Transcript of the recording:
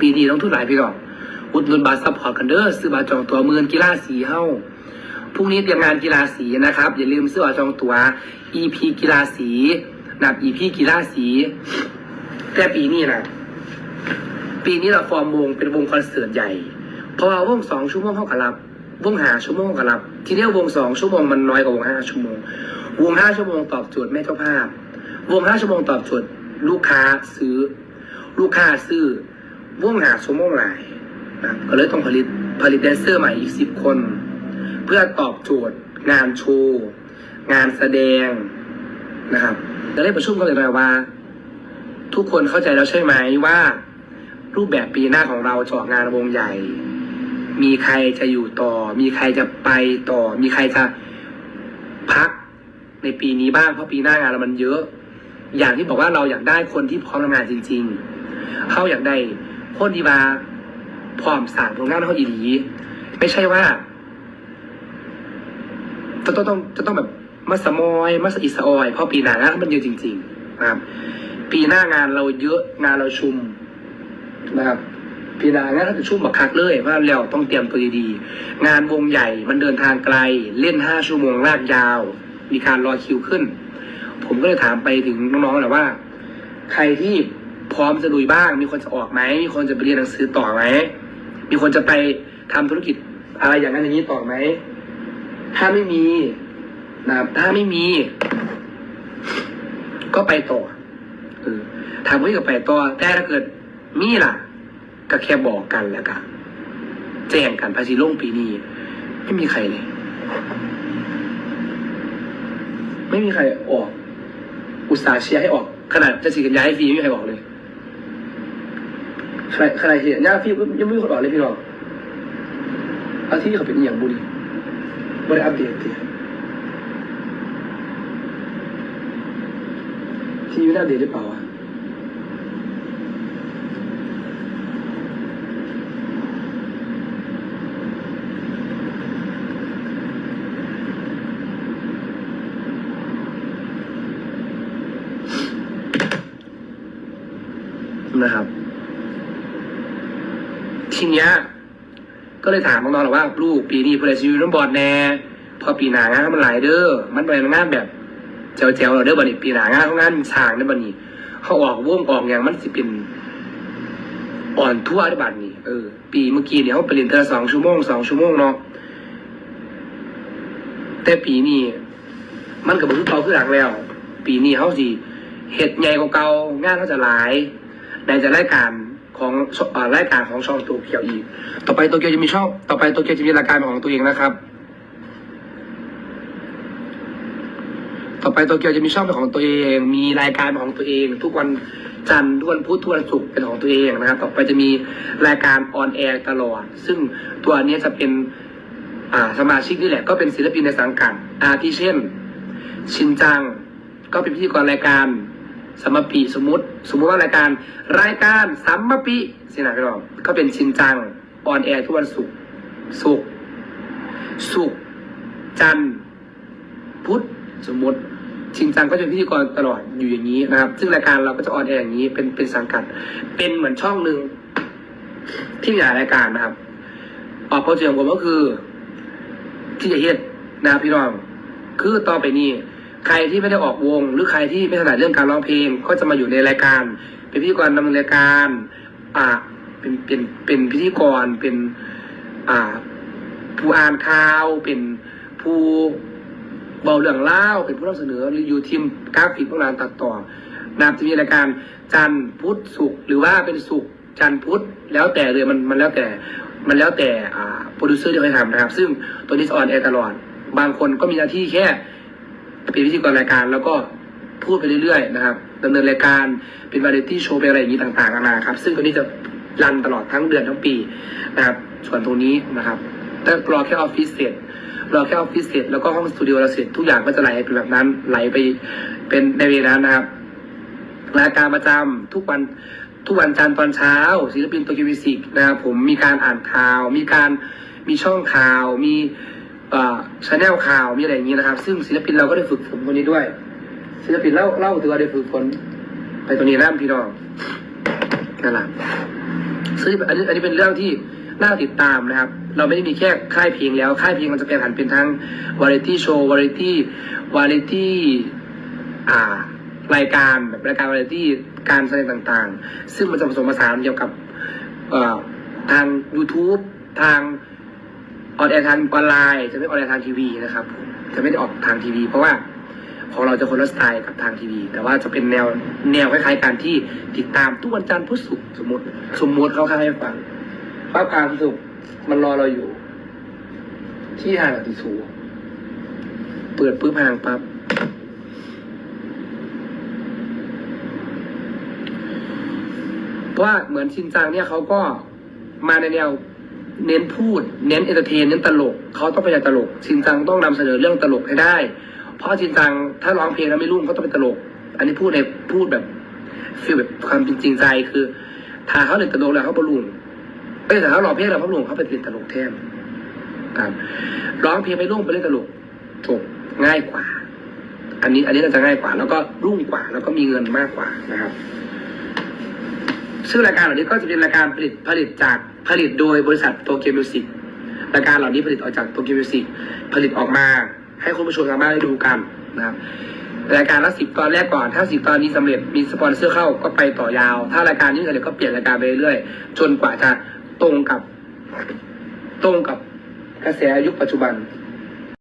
ปีนี้ต้องทุนหลายพี่น้องอุดหนุนบัตรซัพพอร์ตกันเด้อซื้อบัตรจองตัวเมืองกีฬาสีเฮ้าพรุ่งนี้เตรียมงานกีฬาสีนะครับ อย่าลืมซื้อบัตรจองตัว EP กีฬาสีนับ EP กีฬาสี แต่ปีนี้นะปีนี้เราฟอร์มวงเป็นวงคอนเสิร์ตใหญ่ เพราะว่าวงสองชั่วโมงเท่ากับรับ วงหาชั่วโมงกับรับ ทีเดียววงสองชั่วโมงมันน้อยกว่าวงห้าชั่วโมง วงห้าชั่วโมงตอบโจทย์แม่เจ้าภาพ วงห้าชั่วโมงตอบโจทย์ลูกค้าซื้อ ลูกค้าซื้อ วงหาชั่วโมงหลายนะก็เลยต้องผลิตผลิตแดนเซอร์ใหม่อีกสิบคน เพื่อตอบโจทย์ งานโชว์งานแสดงนะครับจะได้ประชุมกันเลยนะว่า ทุกคนเข้าใจแล้วใช่ไหมว่า รูปแบบปีหน้าของเราจะออกงานวงใหญ่ มีใครจะอยู่ต่อ มีใครจะไปต่อ มีใครจะพักในปีนี้บ้างเพราะปีหน้างานเรามันเยอะ อย่างที่บอกว่าเราอยากได้คนที่พร้อมทำงานจริง ๆ เข้าอยากได้ คนที่มาพร้อมสั่งผลงานเขาดีๆไม่ใช่ว่าจะต้องต้องจะต้องแบบมาสมอยมาสอิสออยเพราะปีหน้างานมันเยอะจริงๆนะครับ ปีหน้างานเราเยอะงานเราชุมนะครับปีหน้างานเราจะชุ่มบักคักเลยเพราเราต้องเตรียมตัวดีๆงานวงใหญ่มันเดินทางไกล เล่นห้าชั่วโมงลากยาว มีการรอคิวขึ้น ผมก็เลยถามไปถึงน้องๆแหละว่า ใครที่ พร้อมจะลุยบ้าง มีคนจะออกไหมมีคนจะไปเรียนหนังสือต่อไหมมีคนจะไปทำธุรกิจอะไรอย่างนั้นอย่างนี้ต่อไหมถ้าไม่มีนะถ้าไม่มี ก็ไปต่อเออถามว่ากับไปต่อแต่ถ้าเกิดมีล่ะ ก็แค่บอกกันแล้วกันแจ้งกันภาษีลงปีนี้ ไม่มีใครเลย ไม่มีใครออก อุตสาห์เชียร์ให้ออก ขนาดจะฉีกันย้ายฟรีไม่มีใครออกเลย ขนาดขนาดเชียร์ย้ายฟรีก็ยังไม่มีคนออกเลยพี่น้องอาที่เขาเป็นอย่างบุรีบริอัปเดตทีที่ยูน่าเดตหรือเปล่าวะนะครับ ทีเนี้ยก็เลยถามน้องๆหรอว่าลูกปีนี้เพื่อชีวิตน้ำบอดแน่พอปีหนางานมันหลายเด้อมันเป็นงานแบบเจ๋วๆเราเด้อบัดนี้ปีหนางานเขางานฉางเด้อบัดนี้เขาออกวงออกอย่างมันสิเป็นอ่อนทั่วได้บัดนี้เออ ปีเมื่อกี้เนี่ยเขาไปเรียนเทอสองชั่วโมงสองชั่วโมงเนาะแต่ปีนี้มันกับบุญเก่าคือหลังแล้ว ปีนี้เขาสิเห็ดใหญ่กว่าเก่างานเขาจะหลายในจะรายการ ของเอ่อรายการของช่องโตเกียวอีก ต่อไปโตเกียวจะมีช่อง ต่อไปโตเกียวจะมีรายการเป็นของตัวเองนะครับ ต่อไปโตเกียวจะมีช่องเป็นของตัวเอง มีรายการเป็นของตัวเอง ทุกวันจันทร์ทุกวันพุธทุกวันศุกร์เป็นของตัวเองนะครับ ต่อไปจะมีรายการออนแอร์ตลอด ซึ่งตัวนี้จะเป็นอ่าสมาชิกนี่แหละก็เป็นศิลปินในสังกัดอาที่เช่น ชินจัง ก็เป็นพิธีกรรายการ สัมมปีสมมติ สมมติว่ารายการรายการสัมมปีสินะพี่น้องก็เป็นชินจังออนแอร์ทุกวันศุกร์ศุกร์ศุกร์จันทร์พุธสมมติชินจังก็จะเป็นพิธีกรตลอดอยู่อย่างนี้นะครับ ซึ่งรายการเราก็จะออนแอร์อย่างนี้เป็นเป็นสังกัด เป็นเหมือนช่องหนึ่งที่มีหลายรายการนะครับออกโปรเจกต์ของผมก็คือ ที่จะเฮ็ดนะครับพี่น้อง คือต่อไปนี้ ใครที่ไม่ได้ออกวง หรือใครที่ไม่ถนัดเรื่องการร้องเพลง ก็จะมาอยู่ในรายการ เป็นพิธีกรดำเนินรายการอ่าเป็นเป็นเป็นพิธีกรเป็นอ่าผู้อ่านข่าวเป็นผู้เบาเรื่องเล่าเป็นผู้นำเสนอหรืออยู่ทีมกราฟิกพวกงานตัดต่อนะครับจะมีรายการจันทร์พุธศุกร์หรือว่าเป็นศุกร์จันทร์พุธแล้วแต่เลยมันมันแล้วแต่มันแล้วแต่อ่าโปรดิวเซอร์ที่เขาทำนะครับ ซึ่งตัวนี้ออนแอร์ตลอด บางคนก็มีหน้าที่แค่ เป็นพิธีกรรายการแล้วก็พูดไปเรื่อยๆนะครับดำเนินรายการเป็นวาไรตี้โชว์เป็นอะไรอย่างนี้ต่างๆนานาครับ ซึ่งตัวนี้จะรันตลอดทั้งเดือนทั้งปีนะครับส่วนตรงนี้นะครับแต่รอแค่ออฟฟิศเสร็จรอแค่ออฟฟิศเสร็จแล้วก็ห้องสตูดิโอเราเสร็จทุกอย่างก็จะไหลเป็นแบบนั้นไหลไปเป็นในเวลานั้นนะครับรายการประจำทุกวันทุกวันจันทร์ตอนเช้า ศิลปินโตเกียวมิวสิกนะครับผมมีการอ่านข่าว มีการมีช่องข่าวมี เอ่อชแนลข่าวมีอะไรอย่างนี้นะครับ ซึ่งศิลปินเราก็ได้ฝึกฝนคนนี้ด้วย ศิลปินเล่าเล่าถือว่าได้ฝึกฝนไปตรงนี้นะพี่น้องนั่นแหละซึ่งอันนี้อันนี้เป็นเรื่องที่น่าติดตามนะครับ เราไม่ได้มีแค่ค่ายเพลงแล้วค่ายเพลงมันจะแปลผันเป็นทั้งวาไรตี้โชว์วาไรตี้วาไรตี้อ่ารายการแบบรายการวาไรตี้การแสดงต่างๆ ซึ่งมันจะผสมผสานเกี่ยวกับทาง YouTube ทาง ออนแอร์ทางออนไลน์ จะไม่ออนแอร์ทางทีวีนะครับ จะไม่ได้ออกทางทีวี เพราะว่าของเราจะคนละสไตล์กับทางทีวี แต่ว่าจะเป็นแนวแนวคล้ายๆการที่ติดตามทุกวันจันทร์พุธศุกร์สมมติ สมมติเขาค่าให้ฟังป้าพารสุกร์มันรอเราอยู่ ที่ห่างติสูเปิดปื้มห่างปั๊บเพราะว่าเหมือนชินจังเนี่ยเขาก็มาในแนว เน้นพูด เน้นเอนเตอร์เทนเน้นตลกเขาต้องเป็นตลกชินจังต้องนำเสนอเรื่องตลกให้ได้ เพราะชินจังถ้าร้องเพลงแล้วไม่รุ่งเขาต้องเป็นตลก อันนี้พูดในพูดแบบฟีลแบบความจริงใจคือถ้าเขาเล่นตลกแล้วเขาบรรลุงเอ้ยแต่เขาร้องเพลงแล้วเขาบรรลุงเขาเป็นเล่นตลกแทนครับร้องเพลงไม่รุ่งไปเล่นตลกจบง่ายกว่า อันนี้อันนี้น่าจะง่ายกว่า แล้วก็รุ่งกว่า แล้วก็มีเงินมากกว่านะครับซึ่งรายการเหล่านี้ก็จะเป็นรายการผลิตผลิตจากผลิตโดยบริษัทโตเกียวมิวสิกรายการเหล่านี้ผลิตออกจากโตเกียวมิวสิกผลิตออกมาให้คุณผู้ชมทางบ้านได้ดูกันนะครับรายการละสิบตอนแรกก่อน ถ้าสิบตอนนี้สำเร็จมีสปอนเซอร์เข้าก็ไปต่อยาว ถ้ารายการนี้สำเร็จก็เปลี่ยนรายการไปเรื่อยๆจนกว่าจะตรงกับตรงกับกระแสยุคปัจจุบัน